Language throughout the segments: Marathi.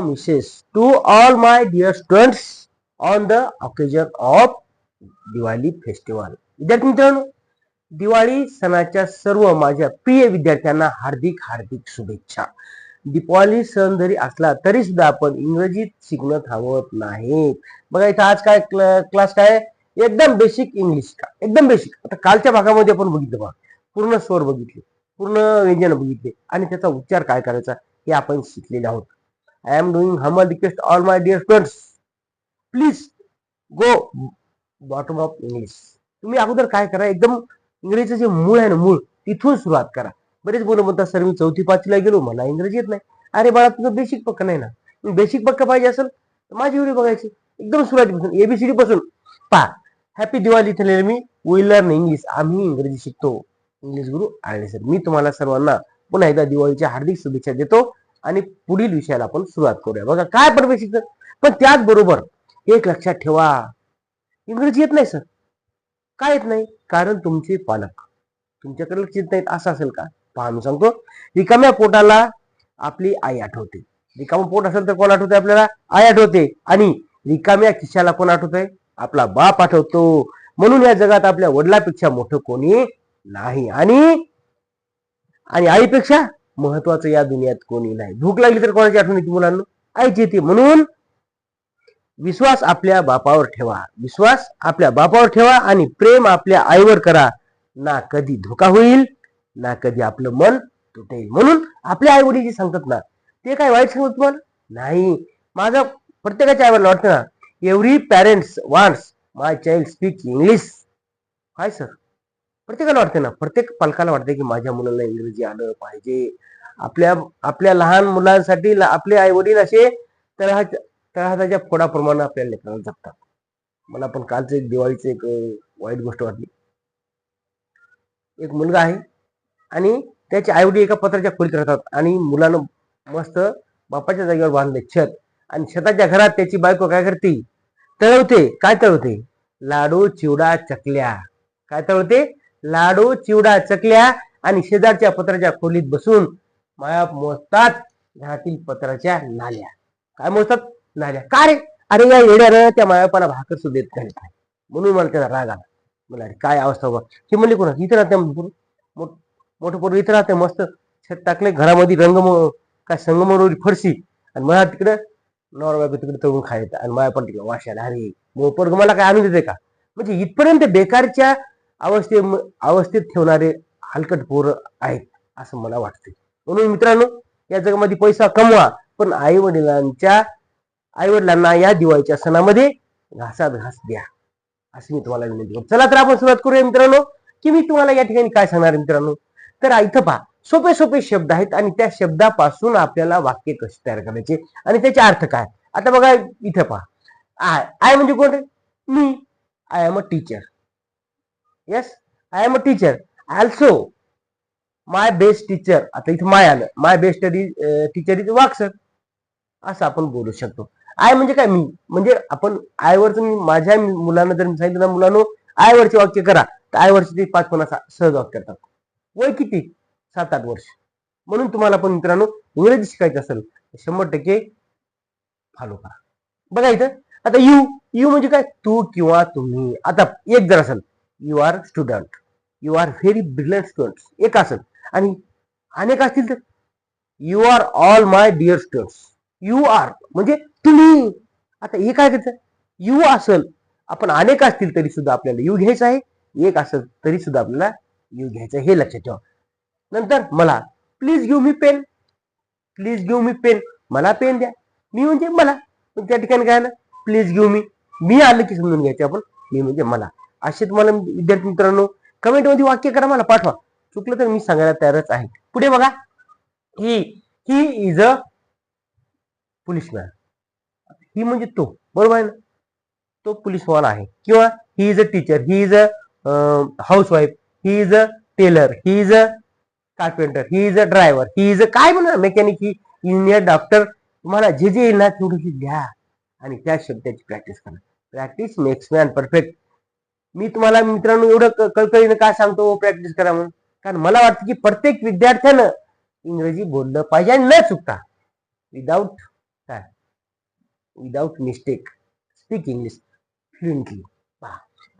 Wishes to all my dear students on the occasion of Diwali festival विद्यार्थी मित्रांनो दिवाळी सणाच्या सर्व माझ्या प्रिय विद्यार्थ्यांना हार्दिक हार्दिक शुभेच्छा. दिपावली सण जरी असला तरी सुद्धा आपण इंग्रजीत शिकणं थांबवत नाही बघा इथं आज काय क्लास काय? एकदम बेसिक इंग्लिश का? एकदम बेसिक आता कालच्या भागामध्ये आपण बघितलं बघा. पूर्ण स्वर बघितले पूर्ण व्यंजन बघितले आणि त्याचा उच्चार काय करायचा हे आपण शिकलेले आहोत. I am doing humble request all my dear friends. Please go bottom of English तुम्ही अगोदर काय करा एकदम इंग्रजीचं जे मूळ आहे ना मूळ तिथून सुरुवात करा. बरेच बोलत म्हणतात सर मी चौथी पाचवीला गेलो मला इंग्रजी येत नाही. अरे बाळा तुझं बेसिक पक्क नाही ना. बेसिक पक्क पाहिजे असेल तर माझी व्हिडिओ बघायची. एकदम सुरुवातीपासून एबीसीडी पासून. पा हॅपी दिवाळी इथे मी वी लर्न इंग्लिश आम्ही इंग्रजी शिकतो. इंग्लिश गुरु आळणे सर. मी तुम्हाला सर्वांना पुन्हा एकदा दिवाळीच्या हार्दिक शुभेच्छा देतो. आणि पुढील विषयाला आपण सुरुवात करूया. बघा काय पण बेसिक पण त्याचबरोबर एक लक्षात ठेवा. इंग्रजी येत नाही सर. काय येत नाही? कारण तुमचे पालक. तुमच्याकडे लक्ष येत नाहीत. असं असेल का? पहा मी सांगतो. रिकाम्या पोटाला आपली आई आठवते. रिकाम्या पोट असेल तर कोण आठवते आपल्याला? आई आठवते. आणि रिकाम्या खिशाला कोण आठवतंय? आपला बाप आठवतो. म्हणून या जगात आपल्या वडिलापेक्षा मोठं कोणी नाही. आणि आणि आईपेक्षा महत्वाचं या दुनियात कोणी नाही. भूक लागली तर कोणाची आठवण येते मुलांना? आईची येते. म्हणून विश्वास आपल्या बापावर ठेवा. विश्वास आपल्या बापावर ठेवा आणि प्रेम आपल्या आईवर करा. ना कधी धोका होईल ना कधी आपलं मन तुटेल. म्हणून आपल्या आई वडील जे सांगतात ना ते काय वाईट सांगत तुम्हाला? नाही. माझं प्रत्येकाच्या आईवडला वाटतं ना every parents wants my child speak English hi sir प्रत्येकाला वाटते ना प्रत्येक पालकाला वाटते की माझ्या मुलाला इंग्रजी आलं पाहिजे. आपल्या आपल्या लहान मुलांसाठी आपले आई वडील असे तळहा तळहाताच्या फोडाप्रमाणे आपल्या लेकरांना जगतात. मला पण कालचं एक दिवाळीचं एक वाईट गोष्ट वाटली. एक मुलगा आहे आणि त्याचे आई वडील एका पत्राच्या खोलीत राहतात आणि मुलानं मस्त बापाच्या जागेवर बांधले छत आणि छताच्या घरात त्याची बायको काय करते? तळवते. काय तळवते? लाडू चिवडा चकल्या. काय तळवते? लाडू चिवडा चकल्या आणि शेजारच्या पत्राच्या खोलीत बसून माया मोजतात घरातील पत्राच्या नाल्या. काय मोजतात? नाल्या. का रे? अरे या येड्यानं त्या मायापाला भाकर सुद्धा देत नाही. म्हणून मला त्याचा राग आला. मला अरे काय अवस्था बघ ही म्हणली कोणा? इथं राहते मोठं पोरं इथं राहते मस्त. छत टाकले घरामध्ये रंग काय संगमरवरी फरशी. आणि मला तिकडे नवरा तिकडे तळून खायचं. आणि माया पण तिकडे वाशाला अरे मग मला काय आणून देते का? म्हणजे इथपर्यंत बेकारच्या अवस्थे अवस्थेत ठेवणारे हलकट पोरं आहेत असं मला वाटते म्हणून मित्रांनो या जगामध्ये पैसा कमवा पण आई वडिलांच्या आई वडिलांना या दिवाळीच्या सणामध्ये घासात घास द्या असं मी तुम्हाला विनंती करतो. चला तर आपण सुरुवात करूया मित्रांनो. की मी तुम्हाला या ठिकाणी काय सांगणार मित्रांनो? तर इथं पहा सोपे सोपे शब्द आहेत आणि त्या शब्दापासून आपल्याला वाक्य कसे तयार करायचे आणि त्याचे अर्थ काय आता बघा इथं पहा. आय आय म्हणजे कोण मी. I am a teacher. Yes I am a teacher also my best teacher आता इथं माय आलं. My best teacher is Wak sir असं आपण बोलू शकतो. आय म्हणजे काय? मी. म्हणजे आपण आयवरचं मी माझ्या मुलांना जर सांगितलं ना मुलांनो आयवरचे वाक्य करा. तर आयवरचे ते पाच पन्नास सहज वाक्य करतात. वय किती? सात आठ वर्ष. म्हणून तुम्हाला पण मित्रांनो इंग्रजी शिकायचं असेल शंभर टक्के फॉलो करा. बघा इथं. आता यू. यू म्हणजे काय? तू किंवा तुम्ही. आता एक जर असेल you are student you are very brilliant student एक असेल. आणि अनेक असतील तर you are all my dear students you are म्हणजे तुम्ही. आता हे काय करायचं? यू असेल. आपण अनेक असतील तरी सुद्धा आपल्याला यू घ्यायचं आहे. एक असेल तरी सुद्धा आपल्याला यू घ्यायचं हे लक्षात ठेवा. नंतर मला please give me pen please give me pen मला पेन द्या. मी म्हणजे मला. पण त्या ठिकाणी काय ना प्लीज गिव्ह मी मी आलं की समजून घ्यायचे आपण. मी म्हणजे मला. असे तुम्हाला विद्यार्थी मित्रांनो कमेंटमध्ये वाक्य करा मला पाठवा. चुकलं तर मी सांगायला तयारच आहे. पुढे बघा. ही ही इज अ पोलिसमॅन ही म्हणजे तो बरोबर आहे ना? तो पोलिसवाला आहे. किंवा he is a teacher he is a housewife he is a tailor he is a carpenter he is a driver he is a काय म्हणा मेकॅनिक ही इंजिनियर डॉक्टर तुम्हाला जे जे येईल ना तेवढी लिहा आणि त्या शब्दाची प्रॅक्टिस करा. प्रॅक्टिस मेक्स मॅन परफेक्ट मी तुम्हाला मित्रांनो एवढं कळकळीनं काय सांगतो? प्रॅक्टिस करा म्हणून. कारण मला वाटतं की प्रत्येक विद्यार्थ्यानं इंग्रजी बोललं पाहिजे आणि न चुकता. विदाऊट काय? Without mistake speak English fluently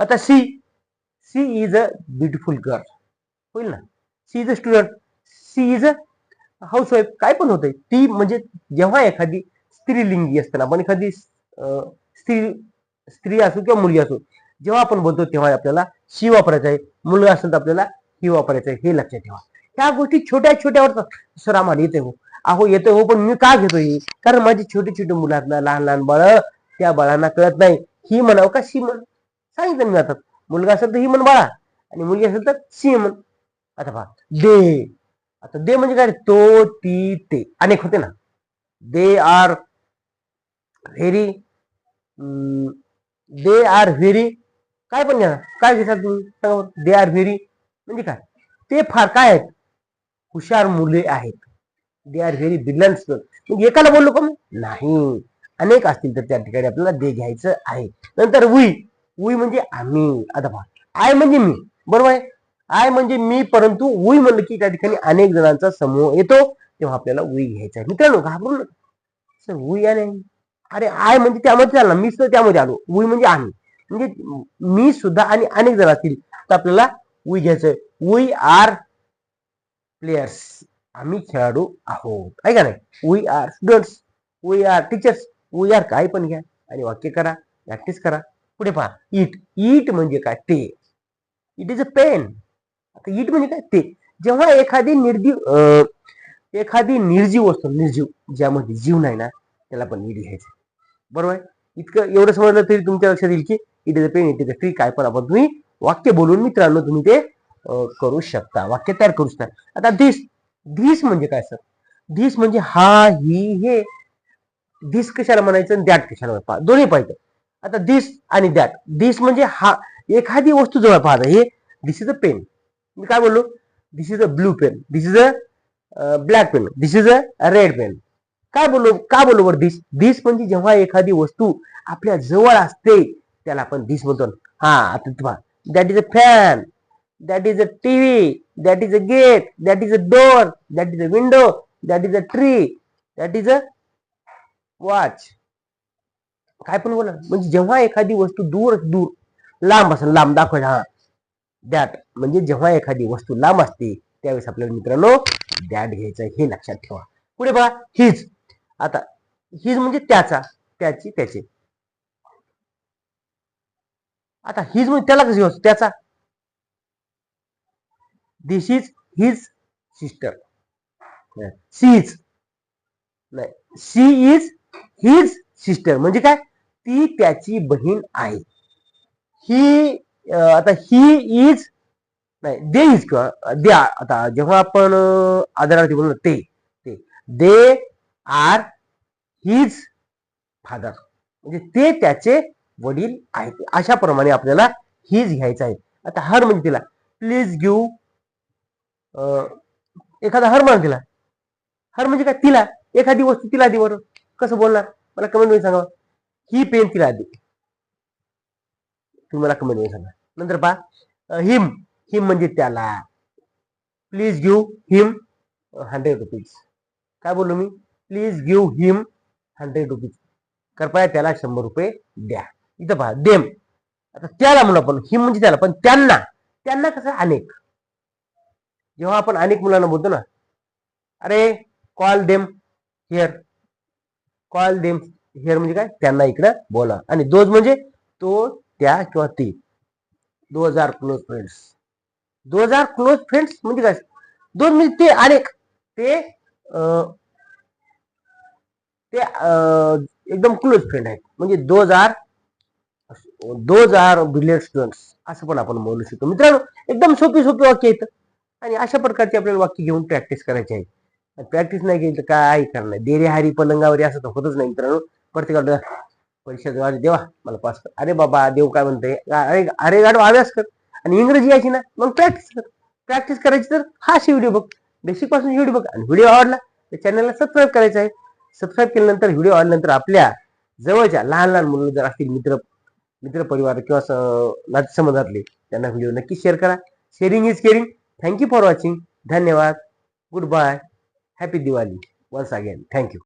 आता she she is a beautiful girl होईल ना? She is a student she is a housewife काय पण होतंय. ती म्हणजे जेव्हा एखादी स्त्रीलिंगी असताना आपण एखादी स्त्री स्त्री असो किंवा मुलगी असो जेव्हा आपण बोलतो तेव्हा आपल्याला शी वापरायचं आहे मुलगा असेल तर आपल्याला ही वापरायचं आहे हे लक्षात ठेवा. ह्या गोष्टी छोट्या छोट्यावर सर आम्हाला येते हो. अहो येते हो पण मी का घेतोय कारण माझी छोटी छोटी मुलं ना लहान लहान बाळ त्या बाळांना कळत नाही. ही म्हणावं का शी म्हण? सांगितलं मी आता. मुलगा असेल तर ही म्हण बाळा. आणि मुलगी असेल तर शी म्हण. आता पहा. दे. आता दे म्हणजे काय तो ती ते. अनेक होते ना. They are very they are very काय पण घ्या. काय घेतात तुम्ही दे आर व्हेरी. म्हणजे काय? ते फार काय आहेत? हुशार मुले आहेत. दे आर व्हेरी ब्रिलियंट मग म्हणजे एकाला बोललो का मी? नाही. अनेक असतील तर त्या ठिकाणी आपल्याला दे घ्यायचं आहे. नंतर वी. वी म्हणजे आम्ही. आता पहा. आय म्हणजे मी. बरोबर आहे? आय म्हणजे मी परंतु उई म्हणलं की त्या ठिकाणी अनेक जणांचा समूह येतो तेव्हा आपल्याला उई घ्यायचा आहे. मित्रांनो घाबरू नका. सर उई आले. अरे आय म्हणजे त्यामध्ये आला. मी सुद्धा त्यामध्ये आलो. उई म्हणजे आम्ही. म्हणजे मी सुद्धा आणि अनेक जण असतील तर आपल्याला वी घ्यायचंय. वी आर प्लेयर्स आम्ही खेळाडू आहोत. आहे का नाही? We are students we are teachers we are काय पण घ्या आणि वाक्य करा प्रॅक्टिस करा. पुढे पहा. इट इट म्हणजे काय? ते. इट इज अ पेन आता इट म्हणजे काय? ते. जेव्हा एखादी निर्जीव अं, एखादी निर्जीव असतो निर्जीव ज्यामध्ये जीव नाही ना त्याला पण इट घ्यायचं बरोबर आहे? इतकं एवढं समजलं तरी तुमच्या लक्षात येईल की it is a pen it is a tree काय पण आपण तुम्ही वाक्य बोलून मित्रांनो तुम्ही ते करू शकता वाक्य तयार करू शकता. आता धीस धीस म्हणजे काय सर धीस म्हणजे हा ही हे. धीस कशाला म्हणायचं आणि दॅट कशाला म्हणायचं? पहा, दोन्ही पाहिजे. आता दिस आणि दॅट दिस म्हणजे हा एखादी वस्तू जवळ पाहता हे दिस इज अ पेन मी काय बोललो? This is a blue pen this is a black pen this is a red pen काय बोललो का बोललो बरं दिस दिस म्हणजे जेव्हा एखादी वस्तू आपल्या जवळ असते त्याला आपण दिस म्हणतो. हा आता that is a fan that is a TV that is a gate that is a door that is a window that is a tree that is a watch काय पण बोला म्हणजे जेव्हा एखादी वस्तू दूर दूर लांब असेल लांब दाखवायचं हा दॅट म्हणजे जेव्हा एखादी वस्तू लांब असते त्यावेळेस आपल्याला मित्रांनो दॅट घ्यायचं हे लक्षात ठेवा. पुढे बघा हीच. आता हिज म्हणजे त्याचा त्याची त्याचे. आता हिज म्हणजे त्याला कशी असतो? त्याचा. This is his sister she is नाही सी इज हिज सिस्टर म्हणजे काय? ती त्याची बहीण आहे. ही आता ही इज नाही दे इज किंवा द्या आता जेव्हा आपण आदरार्थी बोललो ते ते. दे आर हिज फादर म्हणजे ते त्याचे वडील आहेत. अशा प्रमाणे आपल्याला हिज घ्यायचं आहे. आता हर म्हणजे तिला प्लीज गिव एखादा हर म्हणा तिला हर म्हणजे काय? तिला. एखादी वस्तू तिला दे बरं. कसं बोलणार? मला कमेंटमध्ये सांगा. ही पेन तिला दे. तुम्ही मला कमेंटमध्ये सांगा. नंतर पहा. हिम हिम म्हणजे त्याला. Please give him hundred rupees काय बोललो मी? Please give him hundred rupees कृपया त्याला शंभर रुपये द्या. इथं पहा देम. आता त्याला म्हणू आपण हिम म्हणजे त्याला पण त्यांना त्यांना कसं अनेक? जेव्हा आपण अनेक मुलांना बोलतो ना अरे call them here call them here म्हणजे काय? त्यांना इकडं बोला. आणि दोज म्हणजे तो त्या किंवा ती. Those are close friends those are close friends म्हणजे काय? दोन म्हणजे ते अनेक. ते अं, ते एकदम क्लोज फ्रेंड आहेत. म्हणजे those are those are brilliant students असं पण आपण बोलू शकतो. मित्रांनो एकदम सोपी सोपी वाक्य येतं आणि अशा प्रकारचे आपल्याला वाक्य घेऊन प्रॅक्टिस करायची आहे. प्रॅक्टिस नाही केली तर काय करणार देरे हारी पलंगावरी असं तर होतच नाही मित्रांनो. प्रत्येकाला परीक्षा देवा देवा मला पास कर. अरे बाबा देव काय म्हणते अरे अरे गाडो अभ्यास कर. आणि इंग्रजी यायची ना मग प्रॅक्टिस कर. प्रॅक्टिस करायची तर हा अशी व्हिडिओ बघ. बेसिकपासून व्हिडिओ बघ. आणि व्हिडिओ आवडला तर चॅनलला सबस्क्राईब करायचं आहे. सबस्क्राईब केल्यानंतर व्हिडिओ आल्यानंतर आपल्या जवळच्या लहान लहान मुलं जर असतील मित्र मित्र परिवार किंवा स- नातेसंबंधातले त्यांना व्हिडिओ नक्की शेअर करा. Sharing is caring thank you for watching धन्यवाद. Good bye happy Diwali once again thank you